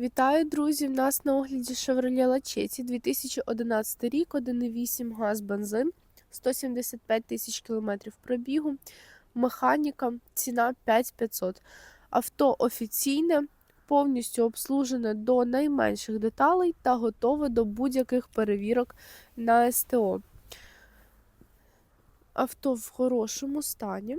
Вітаю, друзі! В нас на огляді Chevrolet Lachetti 2011 рік, 1,8 газ бензин, 175 тисяч кілометрів пробігу, механіка, ціна 5500. Авто офіційне, повністю обслужене до найменших деталей та готове до будь-яких перевірок на СТО. Авто в хорошому стані,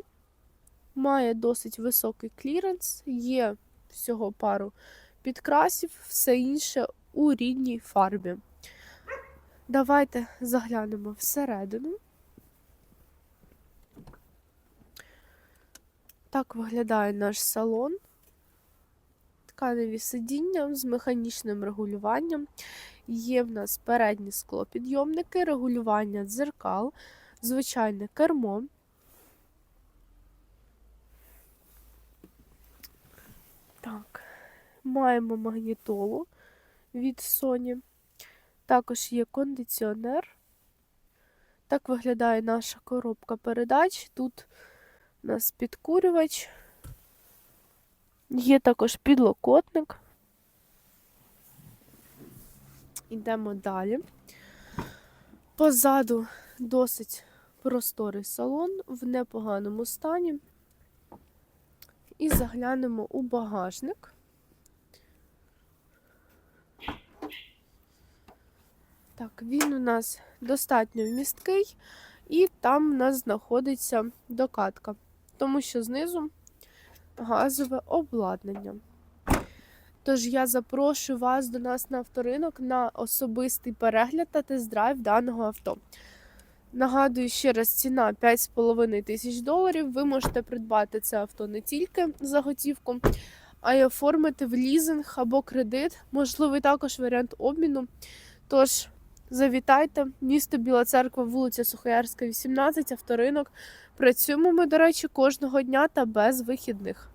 має досить високий кліренс, є всього пару підкрасів, все інше у рідній фарбі. Давайте заглянемо всередину. Так виглядає наш салон. Тканеві сидіння з механічним регулюванням. Є в нас передні склопідйомники, регулювання дзеркал, звичайне кермо. Так. Маємо магнітолу від Sony. Також є кондиціонер. Так виглядає наша коробка передач. Тут у нас підкурювач. Є також підлокотник. Йдемо далі. Позаду досить просторий салон в непоганому стані. І заглянемо у багажник. Так, він у нас достатньо вмісткий, і там у нас знаходиться докатка, тому що знизу газове обладнання. Тож я запрошую вас до нас на авторинок на особистий перегляд та тест-драйв даного авто. Нагадую ще раз, ціна 5,5 тисяч доларів. Ви можете придбати це авто не тільки за готівку, а й оформити в лізинг або кредит. Можливий також варіант обміну. Тож Завітайте, місто Біла Церква, вулиця Сухоярська, 18, авторинок. Працюємо ми, до речі, кожного дня та без вихідних.